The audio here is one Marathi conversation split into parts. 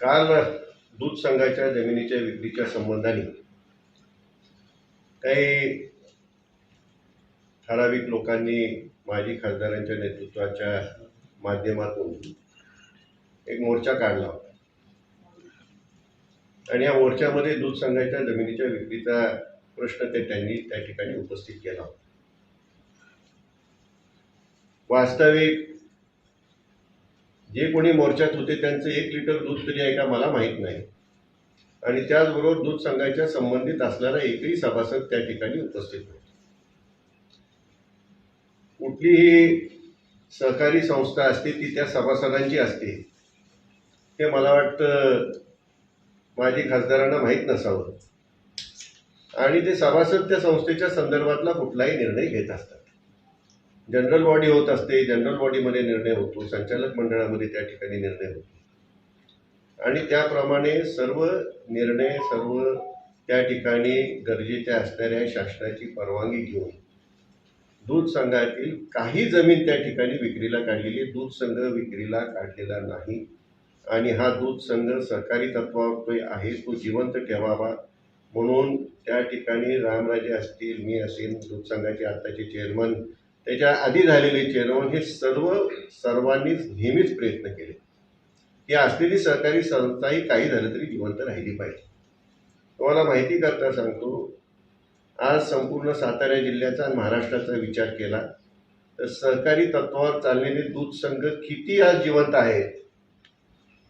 काल दूध संघाच्या जमिनीच्या विक्रीच्या संबंधाने काही ठराविक लोकांनी माजी खासदारांच्या नेतृत्वाच्या माध्यमातून एक मोर्चा काढला होता. आणि या मोर्चामध्ये दूध संघाच्या जमिनीच्या विक्रीचा प्रश्न ते त्यांनी त्या ठिकाणी उपस्थित केला होता. वास्तविक जे कोणी मोर्चात होते त्यांचं एक लिटर दूध तरी आहे का मला माहीत नाही. आणि त्याचबरोबर दूध संघाच्या संबंधित असणारा एकही सभासद त्या ठिकाणी उपस्थित नव्हता कुठलीही सहकारी संस्था असते ती त्या सभासदांची असते. हे मला वाटतं माजी खासदारांना माहीत नसावं. आणि ते सभासद त्या संस्थेच्या संदर्भातला कुठलाही निर्णय घेत असतात. जनरल बॉडी होत असते जनरल बॉडीमध्ये निर्णय होतो संचालक मंडळामध्ये त्या ठिकाणी निर्णय होतो. आणि त्याप्रमाणे सर्व निर्णय सर्व त्या ठिकाणी गरजेच्या असणाऱ्या शासनाची परवानगी घेऊन दूध संघातील काही जमीन त्या ठिकाणी विक्रीला काढलेली दूध संघ विक्रीला काढलेला नाही. आणि हा दूध संघ सरकारी तत्वावर आहे तो जिवंत ठेवावा म्हणून त्या ठिकाणी रामराजे असतील मी असेल दूध संघाचे आत्ताचे चेअरमन त्याच्या आधी झालेले चेअरमन हे सर्व सर्वांनीच नेहमीच प्रयत्न केले. की असलेली सहकारी संस्थाही काही झालं तरी जिवंत राहिली पाहिजे. तुम्हाला माहिती करता सांगतो आज संपूर्ण सातारा जिल्ह्याचा आणि महाराष्ट्राचा विचार केला तर सहकारी तत्वावर चाललेले दूध संघ किती आज जिवंत आहेत?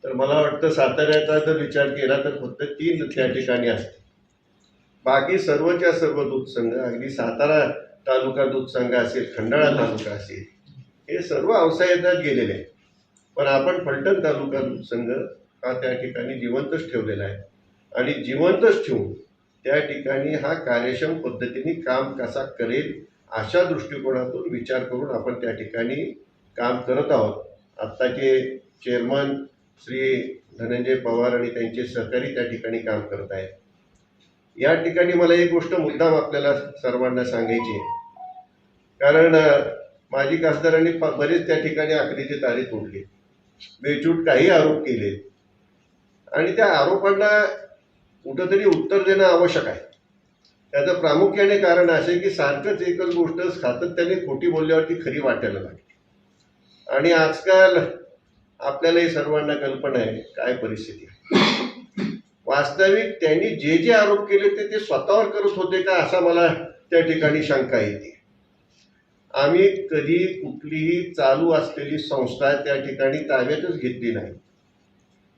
तर मला वाटतं साताऱ्याचा जर विचार केला तर फक्त तीन त्या ठिकाणी असते बाकी सर्वच्या सर्व दूध संघ अगदी सातारा तालुका दूध संघ असेल खंडाळा तालुका असेल हे सर्व अवसायात गेलेले आहेत. पण आपण फलटण तालुका दूध संघ हा त्या ठिकाणी जिवंतच ठेवलेला आहे. आणि जिवंतच ठेवून त्या ठिकाणी हा कार्यक्षम पद्धतीने काम कसा करेल अशा दृष्टिकोनातून विचार करून आपण त्या ठिकाणी काम करत आहोत. आत्ताचे चेअरमन श्री धनंजय पवार आणि त्यांचे सहकारी त्या ठिकाणी काम करत आहेत. या ठिकाणी मला एक गोष्ट मुद्दाम आपल्याला सर्वांना सांगायची आहे. कारण माजी खासदारांनी प- बरेच त्या ठिकाणी आखरीची तारीख तोडले बेचूट काही आरोप केले. आणि त्या आरोपांना कुठंतरी उत्तर देणं आवश्यक आहे. त्याचं प्रामुख्याने कारण असे की सारखंच एकच गोष्ट सातत्याने खोटी बोलल्यावरती खरी वाटायला लागली. आणि आजकाल आपल्यालाही सर्वांना कल्पना आहे काय परिस्थिती आहे. वास्तविक त्यांनी जे जे आरोप केले ते ते स्वतःवर करत होते का असा मला त्या ठिकाणी शंका येते. आम्ही कधी कुठलीही चालू असलेली संस्था त्या ठिकाणी ताब्यातच घेतली नाही.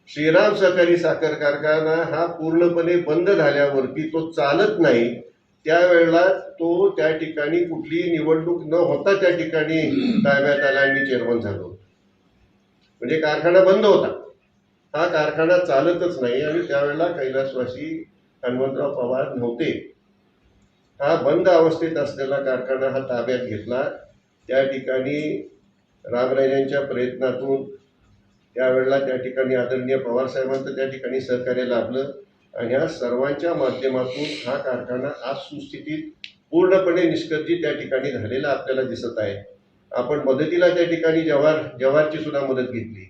श्रीराम सहकारी साखर कारखाना हा पूर्णपणे बंद झाल्यावरती तो चालत नाही. त्यावेळेला तो त्या ठिकाणी कुठलीही निवडणूक न होता त्या ठिकाणी ताब्यात आला आणि मी चेअरमन झालो. म्हणजे कारखाना बंद होता. हा कारखाना चालतच नाही आणि त्यावेळेला कैलासवासी हनुमंतराव पवार नव्हते. हा बंद अवस्थेत असलेला कारखाना हा ताब्यात घेतला. त्या ठिकाणी रामराजांच्या प्रयत्नातून त्यावेळेला त्या ठिकाणी आदरणीय पवारसाहेबांचं त्या ठिकाणी सहकार्य लाभलं आणि या सर्वांच्या माध्यमातून हा कारखाना आज सुस्थितीत पूर्णपणे निष्कर्षित त्या ठिकाणी झालेला आपल्याला दिसत आहे. आपण मदतीला त्या ठिकाणी जवार जवारची सुद्धा मदत घेतली.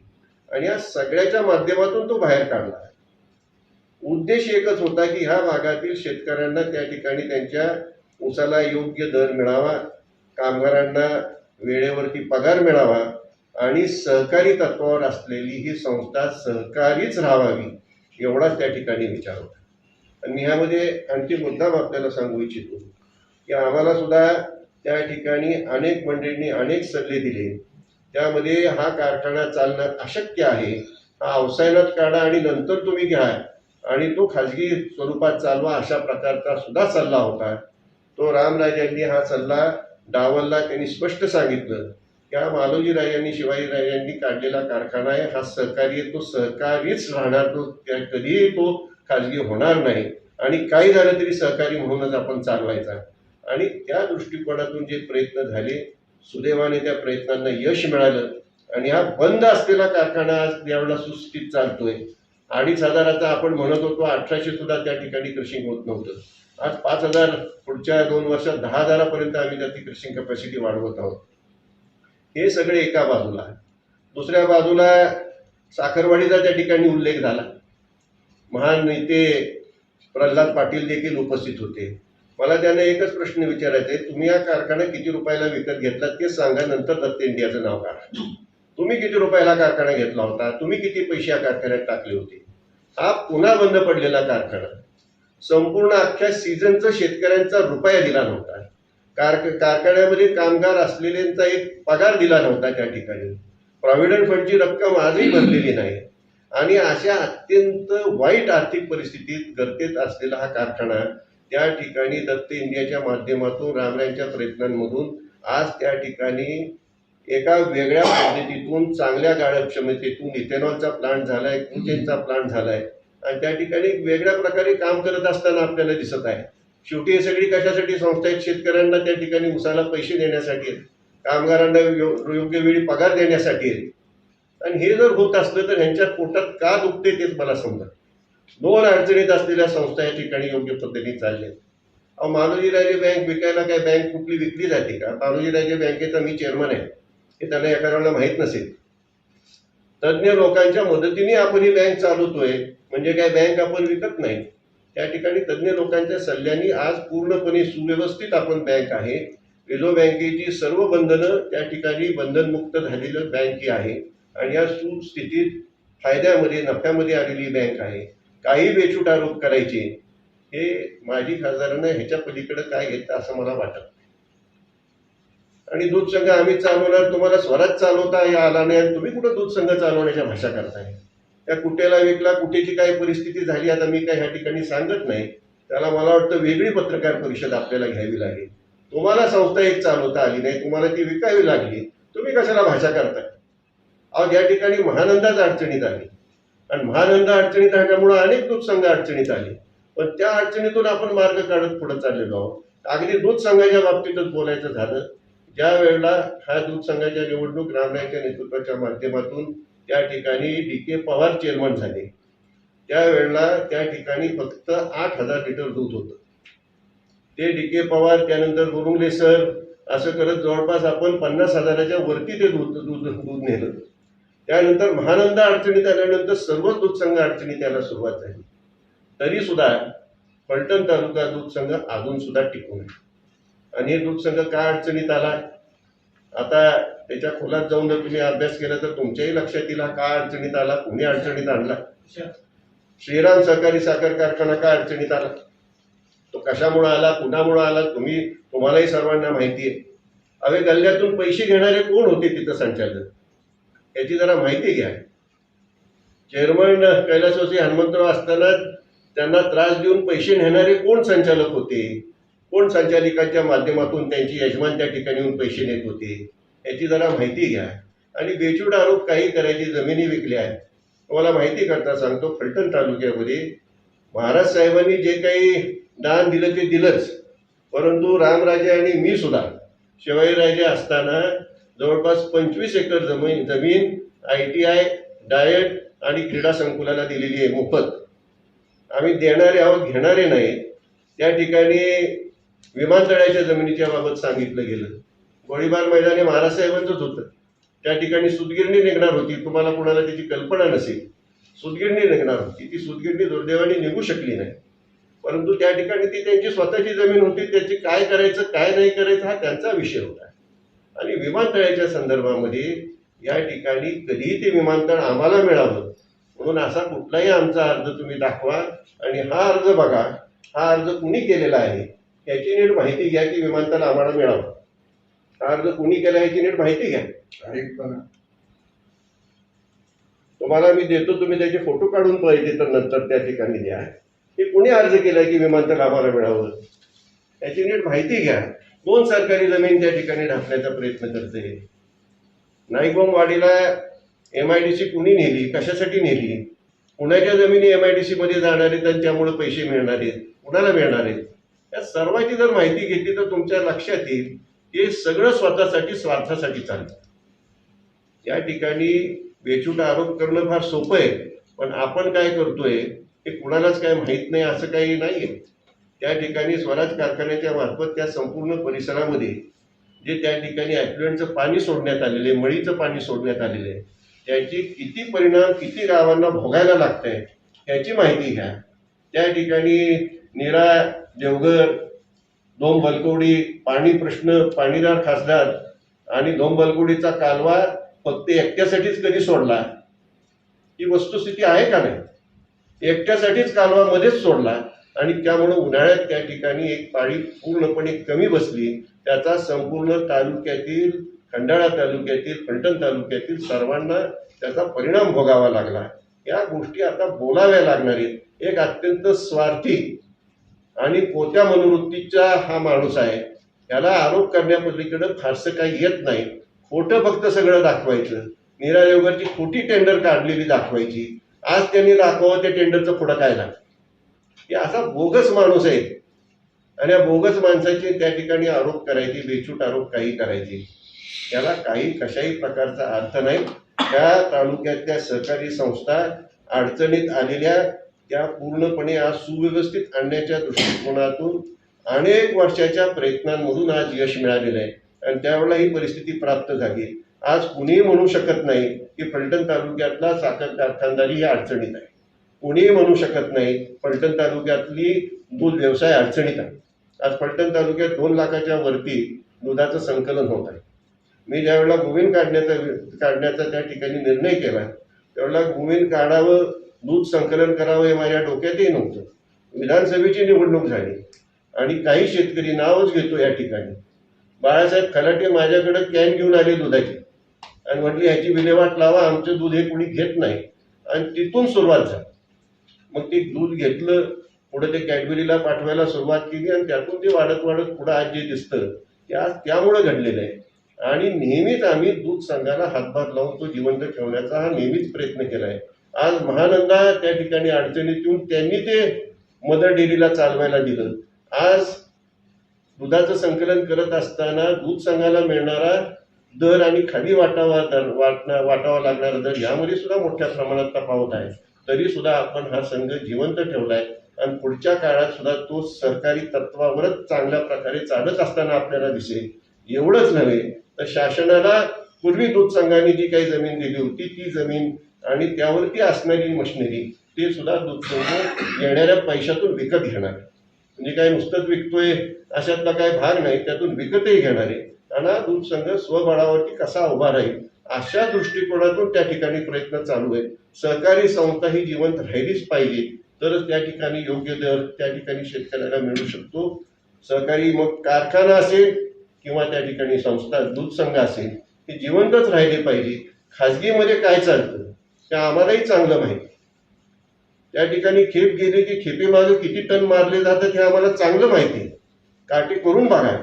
आणि या सगळ्याच्या माध्यमातून तो बाहेर काढला. उद्देश एकच होता की ह्या भागातील शेतकऱ्यांना त्या ठिकाणी त्यांच्या ऊसाला योग्य दर मिळावा कामगारांना वेळेवरती पगार मिळावा आणि सहकारी तत्वावर असलेली ही संस्था सहकारीच राहावी एवढाच त्या ठिकाणी विचार होता. आणि मी ह्यामध्ये आणखी मुद्दाम आपल्याला सांगू इच्छितो की आम्हाला सुद्धा त्या ठिकाणी अनेक मंडळींनी अनेक सल्ले दिले. त्यामध्ये हा कारखाना चालणं अशक्य आहे. हा अवसायनात काढा आणि नंतर तुम्ही घ्या. आणि तो खाजगी स्वरूपात चालवा अशा प्रकारचा सुद्धा सल्ला होता. तो रामराजांनी हा सल्ला डावलला त्यांनी स्पष्ट सांगितलं. त्या मालोजीराजांनी शिवाजी राजांनी काढलेला कारखाना आहे. हा सहकारी तो सहकारीच राहणार. तो कधीही तो खाजगी होणार नाही. आणि काही झालं तरी सहकारी म्हणूनच आपण चालवायचा. आणि त्या दृष्टिकोनातून जे प्रयत्न झाले सुदैवाने त्या प्रयत्नांना यश मिळालं. आणि हा बंद असलेला कारखाना आज यावेळेला सुस्थित चालतोय. अडीच हजाराचा आपण म्हणत होतो अठराशे सुद्धा त्या ठिकाणी क्रशिंग होत नव्हतं. आज पाच हजार पुढच्या दोन वर्षात दहा हजारापर्यंत आम्ही त्याची क्रशिंग कपॅसिटी वाढवत आहोत. हे सगळे एका बाजूला दुसऱ्या बाजूला साखरवाडीचा त्या ठिकाणी उल्लेख झाला. महान नेते प्रल्हाद पाटील देखील उपस्थित होते. मला त्यांना एकच प्रश्न विचारायचा आहे तुम्ही हा कारखाना किती रुपयाला विकत घेतला ते सांगा नंतर दत्त इंडियाचं नाव काढा. तुम्ही किती रुपयाला कारखाना घेतला होता तुम्ही किती पैसे या कारखान्यात टाकले होते? हा पुन्हा बंद पडलेला कारखाना. संपूर्ण अख्ख्या सीझनचा शेतकऱ्यांचा रुपया दिला नव्हता. कार कारखान्यामध्ये कामगार असलेल्यांचा एक पगार दिला नव्हता त्या ठिकाणी. प्रॉव्हिडंट फंडची रक्कम आजही भरलेली नाही. आणि अशा अत्यंत वाईट आर्थिक परिस्थितीत गर्तेत असलेला हा कारखाना त्या ठिकाणी दत्त इंडियाच्या माध्यमातून रामरायांच्या प्रयत्नांमधून आज त्या ठिकाणी एका वेगळ्या पद्धतीतून चांगल्या गाळप क्षमतेतून इथेनॉलचा प्लांट झालाय कुचेनचा प्लांट झालाय. आणि त्या ठिकाणी वेगळ्या प्रकारे काम करत असताना आपल्याला दिसत आहे. शेवटी हे सगळी कशासाठी संस्था आहेत? शेतकऱ्यांना त्या ठिकाणी उसाला पैसे देण्यासाठी आहेत. कामगारांना यो- योग्य वेळी पगार देण्यासाठी आहेत. आणि हे जर होत असलं तर ह्यांच्या पोटात का दुखते तेच मला समजा. दोन अडचणीत असलेल्या संस्था या ठिकाणी योग्य पद्धतीने चालल्या अहो मालोजीराजे बँक विकायला काय बँक कुठली विकली जाते का? मालोजीराजे बँकेचा मी चेअरमन आहे. हे त्यांना एखाद्याला माहीत नसेल. तज्ज्ञ लोकांच्या मदतीने आपण ही बँक चालवतोय. म्हणजे काय बँक आपण विकत नाही? त्या ठिकाणी तज्ज्ञ लोकांच्या सल्ल्याने आज पूर्णपणे सुव्यवस्थित आपण बँक आहे. रिझर्व्ह बँकेची सर्व बंधनं त्या ठिकाणी बंधनमुक्त झालेलं बँक ही आहे. आणि या सुस्थितीत फायद्यामध्ये नफ्यामध्ये आलेली बँक आहे. काही बेछूट आरोप करायचे हे माजी खासदारांना ह्याच्या पलीकडे काय घेतलं असं मला वाटत नाही. आणि दूध संघ आम्ही चालवणार तुम्हाला स्वराज चालवता या आला नाही आणि तुम्ही कुठं दूध संघ चालवण्याच्या भाषा करताय? त्या कुठेला विकला कुठेची काय परिस्थिती झाली आता मी काय ह्या ठिकाणी सांगत नाही. त्याला मला वाटतं वेगळी पत्रकार परिषद आपल्याला घ्यावी लागेल. तुम्हाला संस्था एक चालवता आली नाही तुम्हाला ती विकावी लागली तुम्ही कशाला भाषा करताय? अहो या ठिकाणी महानंदाच अडचणीत आली आणि महानंदा अडचणीत आल्यामुळं अनेक दूध संघ अडचणीत आले. पण त्या अडचणीतून आपण मार्ग काढत पुढे चाललेलो आहोत. अगदी दूध संघाच्या बाबतीतच बोलायचं झालं ज्या वेळेला हा दूध संघाच्या निवडणूक रामरायच्या नेतृत्वाच्या माध्यमातून त्या ठिकाणी डी के पवार चेअरमन झाले. त्यावेळेला त्या ठिकाणी फक्त आठ हजार लिटर दूध होतं. ते डी के पवार त्यानंतर गुरुंगले सर असं करत जवळपास आपण पन्नास हजाराच्या वरती ते दूध दूध दूध नेलं. त्यानंतर महानंद अडचणीत आल्यानंतर सर्वच दूधसंघ अडचणीत यायला सुरुवात झाली. तरी सुद्धा पलटण तालुका दूधसंघ अजून सुद्धा टिकून आहे. आणि हे दूधसंघ का अडचणीत आला? आता त्याच्या खोलात जाऊन जर तुम्ही अभ्यास केला तर तुमच्याही लक्षात येईल का अडचणीत आला? कुणी अडचणीत आणला? श्रीराम सहकारी साखर कारखाना का अडचणीत आला? तो कशामुळे आला? कुणामुळे आला? तुम्ही तुम्हालाही सर्वांना माहिती आहे. अवे गल्ल्यातून पैसे घेणारे कोण होते तिथं संचालक? याची जरा माहिती घ्या. चेअरमन कैलासवासी हनुमंतराव असताना त्यांना त्रास देऊन पैसे नेणारे कोण संचालक होते? कोण संचालिकाच्या माध्यमातून त्यांची यजमान त्या ठिकाणी येऊन पैसे नेत होते? याची जरा माहिती घ्या. आणि बेचूड आरोप काही करायची जमिनी विकल्या आहेत. तुम्हाला माहिती करता सांगतो फलटण तालुक्यामध्ये महाराज साहेबांनी जे काही दान दिलं ते दिलंच. परंतु रामराजे आणि मी सुद्धा शिवाजीराजे असताना जवळपास पंचवीस एकर जमीन जमीन आय टी आय डायट आणि क्रीडा संकुलाला दिलेली आहे मोफत. आम्ही देणारे आहोत घेणारे नाही त्या ठिकाणी विमानतळाच्या जमिनीच्या बाबत सांगितलं गेलं. गोळीबार मैदाने महाराज होतं. त्या ठिकाणी सुदगिरणी निघणार होती. तुम्हाला कुणाला त्याची कल्पना नसेल. सुदगिरणी निघणार होती. ती सुदगिरणी दुर्दैवाने निघू शकली नाही. परंतु त्या ठिकाणी ती त्यांची स्वतःची जमीन होती. त्याची काय करायचं काय नाही करायचं हा त्यांचा विषय होता. आणि विमानतळाच्या संदर्भामध्ये या ठिकाणी कधीही ते विमानतळ आम्हाला मिळावं. म्हणून असा कुठलाही आमचा अर्ज तुम्ही दाखवा आणि हा अर्ज बघा हा अर्ज कुणी केलेला आहे याची नीट माहिती घ्या की विमानतळ आम्हाला मिळावं. हा अर्ज कुणी केला याची नीट माहिती घ्या. तुम्हाला मी देतो तुम्ही त्याचे फोटो काढून पाहिजे तर नंतर त्या ठिकाणी द्या. की कुणी अर्ज केलाय की विमानतळ आम्हाला मिळावं? याची नीट माहिती घ्या. कोण सरकारी जमीन त्या ठिकाणी ढाकण्याचा प्रयत्न करते. नाईकबामवाडीला एम आय डी सी कुणी नेली? कशासाठी नेली? कुणाच्या जमिनी एम आय डी सी मध्ये जाणार आहेत आणि त्यामुळे पैसे मिळणार आहेत. कुणाला मिळणार आहेत? या सर्वांची जर माहिती घेतली तर तुमच्या लक्षात येईल हे सगळं स्वतःसाठी स्वार्थासाठी चालतं. या ठिकाणी बेचूट आरोप करणं फार सोपं आहे पण आपण काय करतोय हे कुणालाच काय माहीत नाही असं काही नाहीये. त्या ठिकाणी स्वराज कारखान्याच्या मार्फत त्या संपूर्ण परिसरामध्ये जे त्या ठिकाणी ॲफ्लुएंटचं पाणी सोडण्यात आलेलं आहे मळीचं पाणी सोडण्यात आलेलं आहे त्याची किती परिणाम किती गावांना भोगायला लागत आहे याची माहिती घ्या. त्या ठिकाणी निरा देवघर दोन बलकोडी पाणी प्रश्न पाणीदार खासदार आणि दोन बलकोडीचा कालवा फक्त एकट्यासाठीच कधी सोडला? ही वस्तुस्थिती आहे का नाही? एकट्यासाठीच कालवा मध्येच सोडला. आणि त्यामुळे उन्हाळ्यात त्या ठिकाणी एक पाळी पूर्णपणे कमी बसली त्याचा संपूर्ण तालुक्यातील खंडाळा तालुक्यातील फलटण तालुक्यातील सर्वांना त्याचा परिणाम भोगावा लागला. या गोष्टी आता बोलाव्या लागणार आहेत. एक अत्यंत स्वार्थी आणि पोत्या मनोवृत्तीचा हा माणूस आहे. त्याला आरोप करण्यापलीकडे फारसं काही येत नाही. खोटं फक्त सगळं दाखवायचं. निरायोगाची खोटी टेंडर काढलेली दाखवायची. आज त्यांनी दाखवावं त्या टेंडरचं पुढं काय लागतं की असा बोगस माणूस आहे. आणि या बोगस माणसाचे त्या ठिकाणी आरोप करायचे बेछूट आरोप काही करायचे. त्याला काही कशाही प्रकारचा अर्थ नाही. त्या तालुक्यातल्या सहकारी संस्था अडचणीत आलेल्या त्या पूर्णपणे आज सुव्यवस्थित आणण्याच्या दृष्टिकोनातून अनेक वर्षाच्या प्रयत्नांमधून आज यश मिळालेलं आहे. आणि त्यावेळेला ही परिस्थिती प्राप्त झाली. आज कुणीही म्हणू शकत नाही की फलटण तालुक्यातला साखर कारखानदारी ही अडचणीत आहे. कुणीही म्हणू शकत नाही फलटण तालुक्यातली दूध व्यवसाय अडचणीत आहे. आज फलटण तालुक्यात दोन लाखाच्या वरती दुधाचं संकलन होत आहे. मी ज्यावेळेला गोविंद काढण्याचा काढण्याचा त्या ठिकाणी निर्णय केला त्यावेळेला गोविंद काढावं दूध संकलन करावं हे माझ्या डोक्यातही नव्हतं. विधानसभेची निवडणूक झाली आणि काही शेतकरी नावच घेतो या ठिकाणी. बाळासाहेब खलाटे माझ्याकडे कॅन घेऊन आले दुधाची आणि म्हटली ह्याची विल्हेवाट लावा आमचं दूध हे कोणी घेत नाही. आणि तिथून सुरुवात झाली. मग ते दूध घेतलं पुढे ते कॅडबरीला पाठवायला सुरुवात केली आणि त्यातून ते वाढत वाढत पुढं आज जे दिसतं ते आज त्यामुळं घडलेलं आहे. आणि नेहमीच आम्ही दूध संघाला हातभार लावून तो जिवंत ठेवण्याचा हा नेहमीच प्रयत्न केला आहे आज महानंदा त्या ठिकाणी अडचणीत येऊन त्यांनी ते मदर डेअरीला चालवायला दिलं. आज दुधाचं संकलन करत असताना दूध संघाला मिळणारा दर आणि खाली वाटावा दर वाटणा वाटावा लागणारा दर यामध्ये सुद्धा मोठ्या प्रमाणात तफावत आहे. तरी सुद्धा आपण हा संघ जिवंत ठेवलाय. आणि पुढच्या काळात सुद्धा तो सरकारी तत्वावरच चांगल्या प्रकारे चालत असताना आपल्याला दिसेल. एवढंच नव्हे तर शासनाला पूर्वी दूध संघाने जी काही जमीन दिली होती ती जमीन आणि त्यावरती असणारी मशिनरी ते सुद्धा दूध संघ येणाऱ्या पैशातून विकत घेणार म्हणजे काय नुसतंच विकतोय अशातला काय भाग नाही त्यातून विकतही घेणार आहे. आणि दूध संघ स्वबळावरती कसा उभा राहील अशा दृष्टिकोनातून त्या ठिकाणी प्रयत्न चालू आहे सहकारी संस्था ही जिवंत राहिलीच पाहिजे तरच त्या ठिकाणी योग्य दर त्या ठिकाणी शेतकऱ्याला मिळू शकतो. सहकारी मग कारखाना असेल किंवा त्या ठिकाणी संस्था दूध संघ असेल हे जिवंतच राहिले पाहिजे. खाजगीमध्ये काय चालतं ते आम्हालाही चांगलं माहिती. त्या ठिकाणी खेप गेली की खेपेमागे किती टन मारले जातात हे आम्हाला चांगलं माहिती आहे. काटे करून बघा.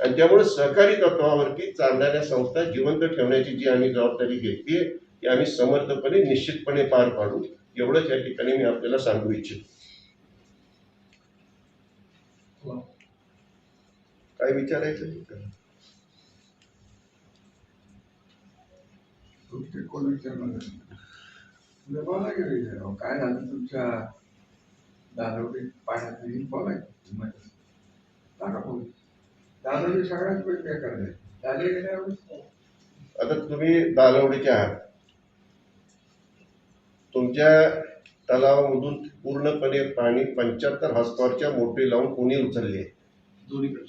त्यामुळे सहकारी तत्वावरती चालणाऱ्या संस्था जिवंत ठेवण्याची जी आम्ही जबाबदारी घेतली ती आम्ही समर्थपणे निश्चितपणे पार पाडू. एवढंच या ठिकाणी मी आपल्याला सांगू इच्छितो. काय विचारायचं आहे? कोण विचारणार काय झालं तुमच्या पाण्यात आता तुम्ही दालवडीचे आहात. तुमच्या तलावामधून पूर्णपणे पाणी पंच्याहत्तर हॉर्सपॉवरच्या मोटरी लावून कोणी उचलली? आहे दोन्हीकडे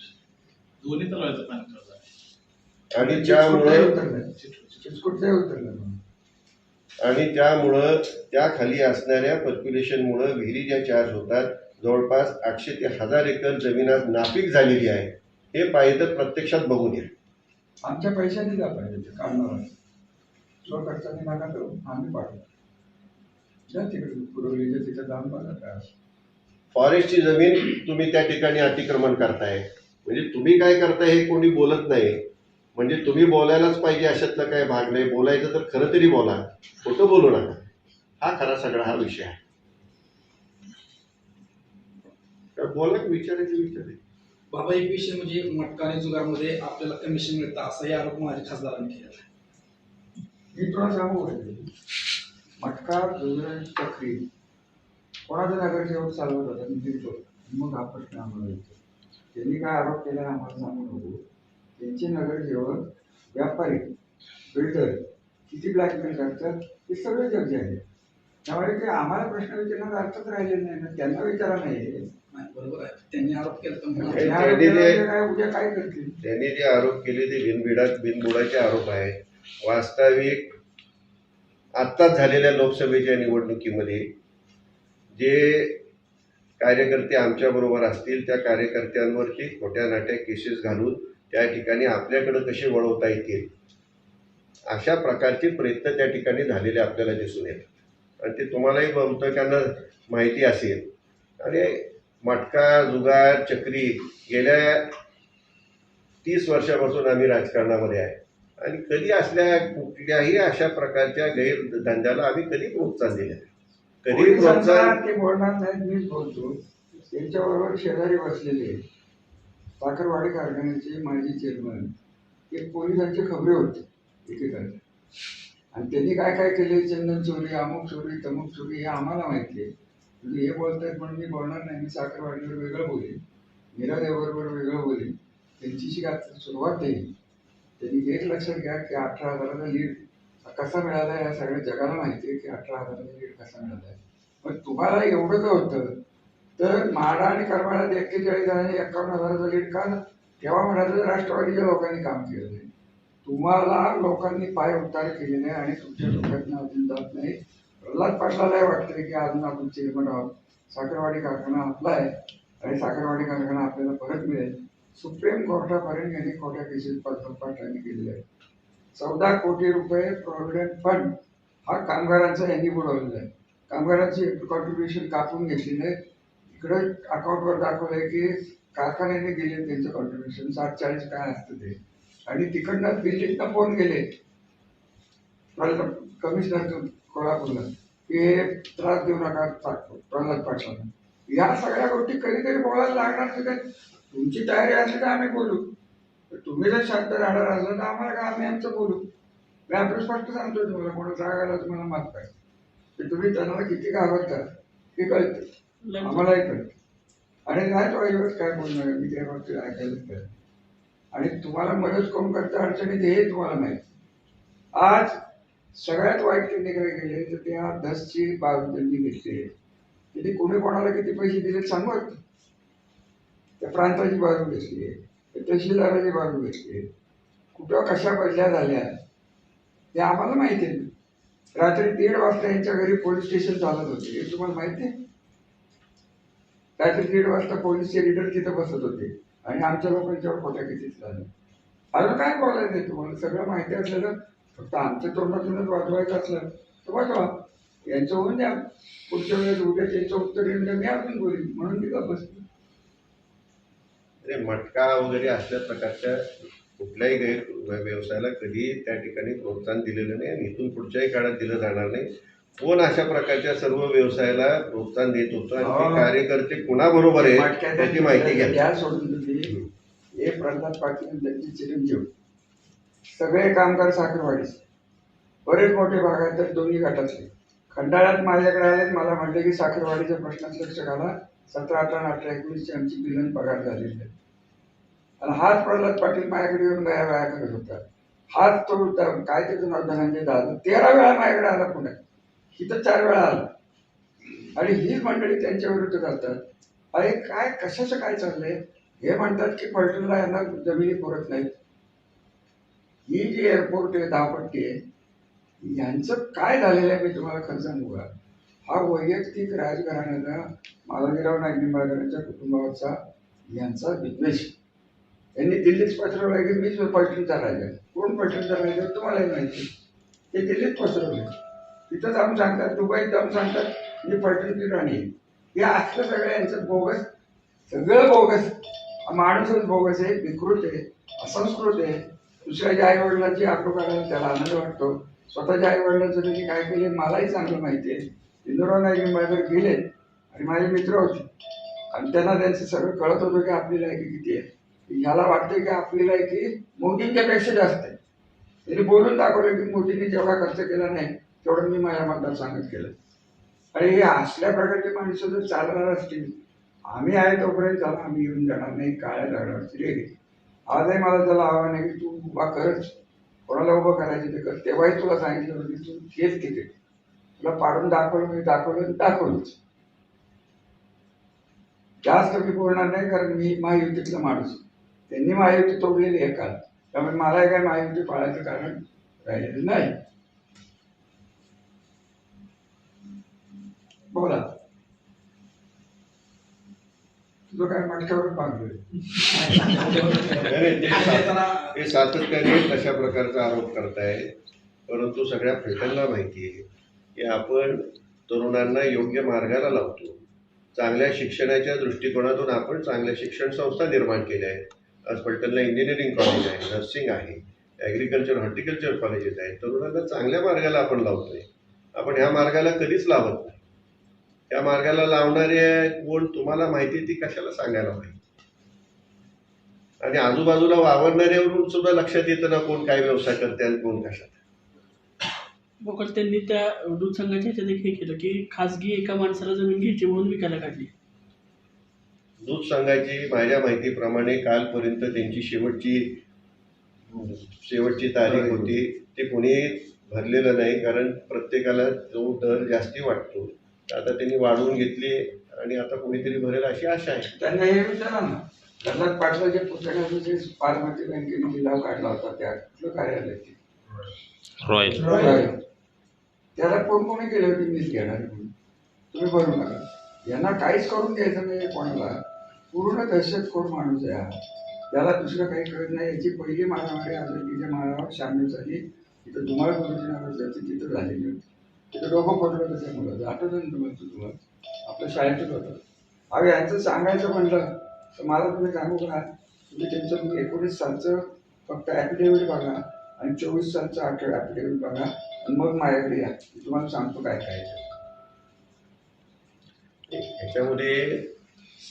दोन्ही तलावाचं पाणी करत आहे आणि त्यामुळे उतरलं. आणि त्यामुळं त्या खाली असणाऱ्या पर्क्युलेशनमुळं विहिरी ज्या चार्ज होतात. जवळपास आठशे ते हजार एकर जमीन आज नापीक झालेली आहे. हे पाहिजे तर प्रत्यक्षात बघून या आमच्या पैशाने जा पाहिजे ते काढणार स्वखर्चाने नका करू आम्ही पाठवू. जा तिकडे पुरवलीच्या तिथं जाऊन बघा काय फॉरेस्टची जमीन तुम्ही त्या ठिकाणी अतिक्रमण करताय. म्हणजे तुम्ही काय करताय हे कोणी बोलत नाही. म्हणजे तुम्ही बोलायलाच पाहिजे अशातला काय भाग नाही. बोलायचं तर खरं तरी बोला. खोटं बोलू नका. हा खरा सगळा हा विषय आहे. बोला विचारायचे विचार बाबा एक विषय म्हणजे मटकाने जुगारमध्ये आपल्याला कमिशन मिळतं असाही आरोप माझ्या खासदारांनी केला आहे. मी तुला सांगू मटका जुजरा चक्री. कोणाचा नगरसेवक चालवत होता? मी दिसतो मग हा प्रश्न आम्हाला येतो. त्यांनी काय आरोप केला आम्हाला सांगू नको. त्यांचे नगरसेवक व्यापारी बिल्डर किती ब्लॅकमेल करतात हे सगळे चर्चा आहे त्यामुळे ते आम्हाला प्रश्न विचारण्याचा अर्थच राहिले नाही. ना त्यांना विचारा नाही. नाही, बरोबर आहे. त्यांनी आरोप केला तर म्हणून नाही, या त्यांनी जे- लोकांना काय उद्या काय करतील? त्यांनी जे आरोप केले ते बिनबिडा बिनबुडाचे आरोप आहेत. वास्तविक आत्ताच झालेल्या लोकसभेच्या निवडणुकीमध्ये जे कार्यकर्ते आमच्याबरोबर असतील त्या कार्यकर्त्यांवरती खोट्या नाट्या केसेस घालून त्या ठिकाणी आपल्याकडं कसे वळवता येतील? अशा प्रकारचे प्रयत्न त्या ठिकाणी झालेले आपल्याला दिसून येतात. आणि ते तुम्हालाही बहुतेकांना माहिती असेल. आणि मटका जुगार चक्री गेल्या तीस वर्षापासून आम्ही राजकारणामध्ये आहे. आणि कधी असल्या कुठल्याही अशा प्रकारच्या गैरधंद्याला आम्ही कधी प्रोत्साहन दिले. कधी प्रोत्साहन ते बोलणार नाहीत मीच बोलतो. त्यांच्याबरोबर शेजारी बसलेले साखरवाडी कारखान्याचे माजी चेअरमन ते पोलिसांचे खबरे होते एकेकाचे. आणि त्यांनी काय काय केले? चंदन चोरी अमुक चोरी तमुक चोरी हे आम्हाला माहिती आहे. तुम्ही हे बोलतायत म्हणून मी बोलणार नाही मी साखरवाडीवर वेगळं बोलेन. मीरा देवबरोबर वेगळं बोलेन. त्यांचीशी आता सुरुवात आहे त्यांनी एक लक्षात घ्या की अठरा हजाराचा लीड कसा मिळाला या सगळ्या जगाला माहिती आहे की अठरा हजाराचा लीड कसा मिळाला आहे. पण तुम्हाला एवढं जर होतं तर माडा आणि करमाडात एक्केचाळीस आणि एकावन्न हजाराचा लीड का तेव्हा म्हणालं राष्ट्रवादीच्या लोकांनी काम केलं नाही. तुम्हाला लोकांनी पाय उतार केले नाही आणि तुमच्या डोक्यातनं अजून जात नाही. प्रल्हाद पाटलालाही वाटतं की अजून आपण चेअरमन आहोत. साखरवाडी कारखाना आपला आहे. आणि साखरवाडी कारखाना आपल्याला परत मिळेल. सुप्रीम कोर्टापर्यंत यांनी खोट्या केसेस पाटलांनी केलेल्या आहे चौदा कोटी रुपये प्रॉव्हिडंट फंड हा कामगारांचा यांनी बुडवलेला आहे. कामगारांची कॉन्ट्रीब्युशन कापून घेतलेले आहे. इकडं अकाउंटवर दाखवलंय की कारखान्याने दिले त्यांचं कॉन्ट्रीब्युशन सात चाळीस काय असतं ते. आणि तिकडनं दिल्लीतनं फोन गेले कमिशनर कोल्हापूरला. की हे त्रास देऊ नका प्रल्हाद पाटलांना. या सगळ्या गोष्टी कधीतरी बोलायला लागणार तर काय तुमची तयारी असली तर आम्ही बोलू. तुम्ही जर शांत राहणार असलं तर आम्हाला काय आम्ही आमचं बोलू? मी आपलं स्पष्ट सांगतो तुम्हाला कोणाला राग आला तुम्हाला माफ काय की तुम्ही त्यांना किती घाबरता हे कळतं आम्हालाही कळतं आणि नाही तो अजिबात काय बोलणार मी त्या बाबतीत ऐकायलाच काय आणि तुम्हाला मदत कोण करतं अडचणीत हे तुम्हाला माहिती. आज सगळ्यात वाईट त्यांनी काय केले तर त्या दसची बाजू त्यांनी घेतली. तिथे कोणी कोणाला किती पैसे दिले सांगू त्या प्रांताची बाजू घेतली आहे तहसीलदाराची बाजू घेतली. कुठं कशा बदल्या झाल्या? हे आम्हाला माहिती आहे. रात्री दीड वाजता यांच्या घरी पोलीस स्टेशन चालत होते. हे तुम्हाला माहिती आहे? रात्री दीड वाजता पोलीसचे लिडर तिथं बसत होते. आणि आमच्या लोकांच्यावर खोट्या कितीच झाल्या अजून काय बोलायचं आहे तुम्हाला? सगळं माहिती असलेलं फक्त आमच्या तोंडातूनच वाजवायचं असलं तर वाजवा. यांचं होऊन द्या. पुढच्या वेळेस उद्या त्यांचं उत्तर येऊन द्या मी अजून बोलीन. म्हणून मी बसलो. म्हणजे मटका वगैरे असल्या प्रकारच्या कुठल्याही गैर व्यवसायाला कधी त्या ठिकाणी प्रोत्साहन दिलेलं नाही आणि इथून पुढच्याही काळात दिलं जाणार नाही. कोण अशा प्रकारच्या सर्व व्यवसायाला प्रोत्साहन देत होतं आणि कार्यकर्ते कुणाबरोबर आहेत मटक्याचं त्याची माहिती घ्या. सोडून हे प्रल्हाद पाटील त्यांचे चिरंजीव. सगळे कामगार साखरवाडीस बरेच मोठे भाग आहेत तर दोन्ही गटातले. खंडाळ्यात माझ्याकडे आले मला म्हटले की साखरवाडीच्या प्रश्नात लक्ष घाला. सतरा अठरा अठरा एकोणीसची आमची बिलन पगार झालेली आहे. आणि हाच प्रल्हाद पाटील माझ्याकडे येऊन गया वया करत होता. हाच तो काय ते धनंजय दादा. तेरा वेळा माझ्याकडे आला पुण्यात. इथं चार वेळा आला. आणि ही मंडळी त्यांच्या विरुद्ध जातात अरे काय कशाचं काय चाललंय? हे म्हणतात की पलटणला यांना जमिनी पुरत नाहीत. ही जी एअरपोर्ट आहे धावपट्टी आहे यांचं काय झालेलं आहे मी तुम्हाला खरं सांगू का? हा वैयक्तिक राजघराण्याचा माधवजीराव नाईक महाराजांच्या कुटुंबावरचा यांचा विद्वेष. त्यांनी दिल्लीत पसरवलं की मीच पलटणचा राजा आहे. कोण पलटणचा राजा तुम्हालाही माहिती ते दिल्लीत पसरवले तिथं जाऊन सांगतात दुबईत जाऊन सांगतात मी पैठणची राणी आहे. हे असलं सगळं यांचं बोगस सगळं बोगस माणूसच बोगस आहे विकृत आहे असंस्कृत आहे. दुसऱ्याच्या आई वडिलांची आकडू काढायला त्याला आनंद वाटतो. स्वतःच्या आई वडिलांचं त्यांनी काय केले मलाही चांगलं माहिती आहे. इंदुराव नाईक माझ्याकडे गेले आणि माझे मित्र होते. आणि त्यांना त्यांचं सगळं कळत होतं की आपली लायकी किती आहे. ह्याला वाटते की आपली लायकी मोदींच्या पेक्षा जास्त आहे. त्यांनी बोलून दाखवलं की मोदींनी जेवढा खर्च केला नाही तेवढं मी माझ्या मतदारसंघात केलं आणि हे असल्या प्रकारची माणसं जर चालणार असतील आम्ही आहे तोपर्यंत आम्ही येऊन जाणार नाही काळ्या दगडावरची रेगे आजही मला त्याला आव्हान आहे की तू उभा करच कोणाला उभं करायचं ते कर. तेव्हाही तुला सांगितलं होतं की तू तेच तिथे तुला पाडून दाखवलं मी दाखवलं दाखवलंच. जास्त मी बोलणार नाही कारण मी महायुतीतला माणूस त्यांनी महायुती तोडलेली आहे काल. त्यामुळे मला काय महायुती पाळायचं कारण राहिलेलं नाही. बोला. तुझं काय मटक्यावर सातत्याने तशा प्रकारचा आरोप करतायत परंतु सगळ्या फेटांना माहिती आहे की आपण तरुणांना योग्य मार्गाला लावतो. चांगल्या शिक्षणाच्या दृष्टिकोनातून आपण चांगल्या शिक्षण संस्था निर्माण केल्या आहेत. आज पलटणला इंजिनिअरिंग कॉलेज आहे नर्सिंग आहे ॲग्रिकल्चर हॉर्टिकल्चर कॉलेजेस आहेत. तरुणांना चांगल्या मार्गाला आपण लावतोय. आपण ह्या मार्गाला कधीच लावत नाही. त्या मार्गाला लावणारे कोण तुम्हाला माहिती ती कशाला सांगायला पाहिजे? आणि आजूबाजूला वावरणाऱ्यावरून सुद्धा लक्षात येतं ना कोण काय व्यवसाय करते आणि कोण कशात. बोकड त्यांनी त्या दूध संघाच्या ह्याच्यात एक हे केलं की खासगी एका माणसाला जमीन घ्यायची म्हणून विकायला काढली. दूध संघाची माझ्या माहितीप्रमाणे कालपर्यंत त्यांची शेवटची शेवटची तारीख होती. ते कोणी भरलेलं नाही कारण प्रत्येकाला जो दर जास्ती वाटतो आता त्यांनी वाढवून घेतली आणि आता कोणीतरी भरेल अशी आशा आहे. त्यांना हे विचारा ना. प्रल्हाद पाटलाच्या पुस्तकाचं जे पार्वती बँकेने लिलाव काढला होता त्या. कुठलं कार्यालय ते? रॉयल. रॉयल. त्याला कोण कोणी केलं होती? मीच घेणार म्हणून तुम्ही भरू नका. यांना काहीच करून द्यायचं नाही कोणाला. पूर्ण दहशतखोर माणूस आहे हा. त्याला दुसरं काही कळत नाही. याची पहिली मारामारी आझादीच्या मारावर शामिल झाली. तिथं धुमाळ गुरुजी नावाचं तिथं झालेली होती. ते डोकं पडलं होतं त्या मुलाचं ना तुम्ही तुम्हाला? आपल्या शाळेतच होतं. अहो यांचं सांगायचं म्हणलं तर मला तुम्ही सांगू का? तुम्ही त्यांचं एकोणीस सालचं फक्त ॲफिडेव्हिट बघा आणि चोवीस सालचं आठ ॲफिडेव्हिट बघा आणि मग माझ्याकडे या. तुम्हाला सांगतो काय काय याच्यामध्ये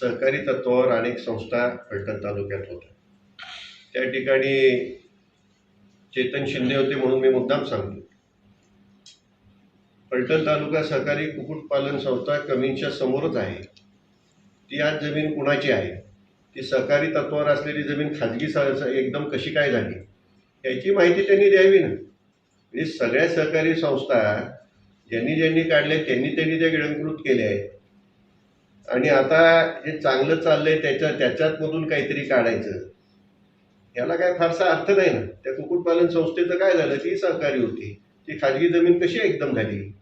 सहकारी तत्वावर अनेक संस्था फलटण तालुक्यात होत्या. त्या ठिकाणी चेतन शिंदे होते म्हणून मी मुद्दाम सांगतो. फलटण तालुका सहकारी कुक्कुटपालन संस्था कमींच्या समोरच आहे. ती आज जमीन कुणाची आहे? ती सहकारी तत्वावर असलेली जमीन खाजगी स- एकदम कशी काय झाली? याची माहिती त्यांनी द्यावी ना. म्हणजे सगळ्या सहकारी संस्था ज्यांनी ज्यांनी काढल्या त्यांनी त्यांनी त्या गिळंकृत केल्या आहेत. आणि आता जे चांगलं चाललंय त्याच्या त्याच्यातमधून काहीतरी काढायचं. याला काय फारसा अर्थ नाही ना. त्या कुक्कुटपालन संस्थेचं काय झालं? ती सहकारी होती. ती खाजगी जमीन कशी एकदम झाली?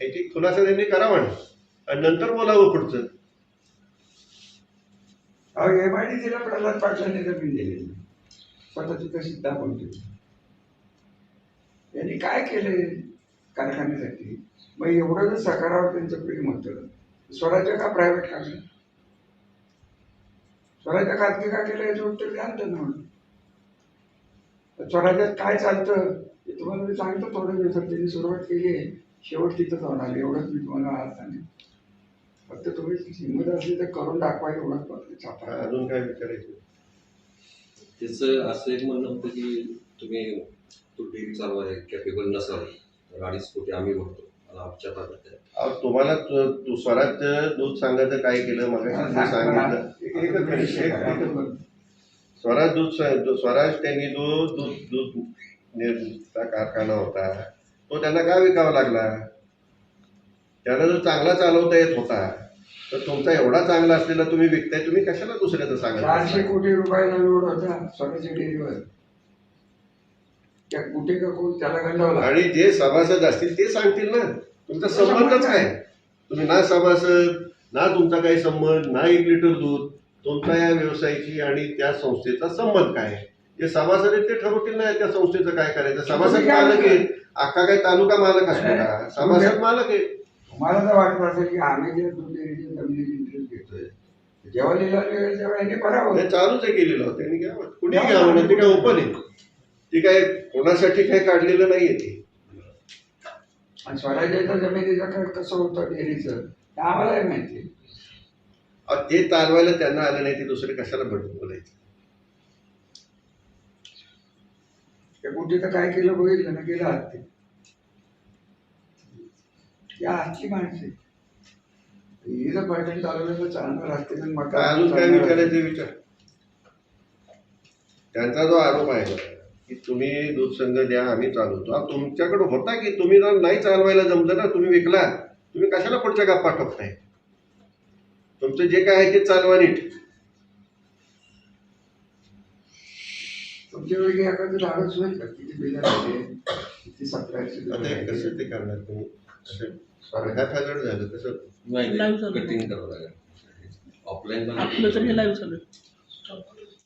याची खुलासा त्यांनी करावा. आणि नंतर बोलावं पुढचं. एम आय डी प्रल्हाद पाटलांनी जमीन दिलेली स्वतःची कशी दाखवून ठेवली यांनी काय केले कारखान्यासाठी? मग एवढं जर सकारावर त्यांचं प्रेम होतं स्वराज्य का प्रायव्हेट काढलं? स्वराज्य खाजगी का केलं याचं उत्तर द्या ना म्हणून स्वराज्यात काय चालतं हे तुम्हाला मी सांगतो थोड्या दिवसात त्यांनी सुरुवात केली आहे. शेवट तिथंच होणार एवढंच मी तुम्हाला आज सांगेन. फक्त तुम्ही हिंमत असली तर करून दाखवा एवढंच फक्त छापा. अजून काय विचारायचं? त्याचं असं एक म्हणणं होतं की तुम्ही तो डेअरी चालवाय कॅपेबल नसाल तर अडीच कोटी आम्ही भरतो आणि आमच्या ताब्यात आहे. तुम्हाला तु- दूध सांगायचं काय केलं? मग सांगितलं. स्वराज दूध स्वराज त्यांनी जो दूध दूध कारखाना होता तो त्यांना का विकावा लागला? त्यांना जर चांगला चालवता येत होता तर तुमचा एवढा चांगला असलेला तुम्ही विकताय तुम्ही कशाला दुसऱ्याचं चारशे सांगा कोटी रुपयाला लोड होता स्वतःच्या डेअरीवर त्या कुठे का कोण त्याला गंडावला. आणि जे सभासद असतील ते सांगतील ना. तुमचा संबंधच काय? तुम्ही ना सभासद ना तुमचा काही संबंध ना एक लिटर दूध तुमचा या व्यवसायाची आणि त्या संस्थेचा संबंध काय? आहे? जे सभासद ते ठरवतील ना त्या संस्थेचं काय करायचं? सभासद मालक आहेत. अख्खा काय तालुका मालक असतो का? सभासद मालक आहे मला तर वाटत असेल की आम्ही जे जमिनीची इंटरेस्ट घेतोय जेव्हा लिहिला तेव्हा यांनी करावं. ते चालूच आहे केलेलं. होतं त्यांनी घ्यावं कुणी घ्यावं ते काय ओपन आहे? ती काय कोणासाठी काय काढलेलं नाहीये ते? आणि स्वराज्याच्या जमिनीचं काय कसं होतं डेअरीचं ते आम्हालाही माहिती आहे. ते चालवायला त्यांना आलं नाही ते दुसरे कशाला बोलायचं? त्या तर काय केलं बघितलं ना गेलं हात ते या आजची माणसे ही पर्यटन चालवलं तर चालणार पण मग काय विचारायचे विचार? त्यांचा जो आरोप आहे की तुम्ही दूध संघ द्या आम्ही चालवतो. तुमच्याकडे होता की तुम्ही जर नाही चालवायला जमलं ना तुम्ही विकला तुम्ही कशाला पुढच्या गप्पा ठोकताय? तुमचं जे काय आहे ते चालवा नीट. तुमच्या वेळी एखादं धाडस होईल का? किती बिल झाले किती हे? कसं ते करणार तुम्ही? झालं कसं. कटिंग करावं लागेल. ऑफलाईन आपलं तर हे लाईव्ह चालू आहे.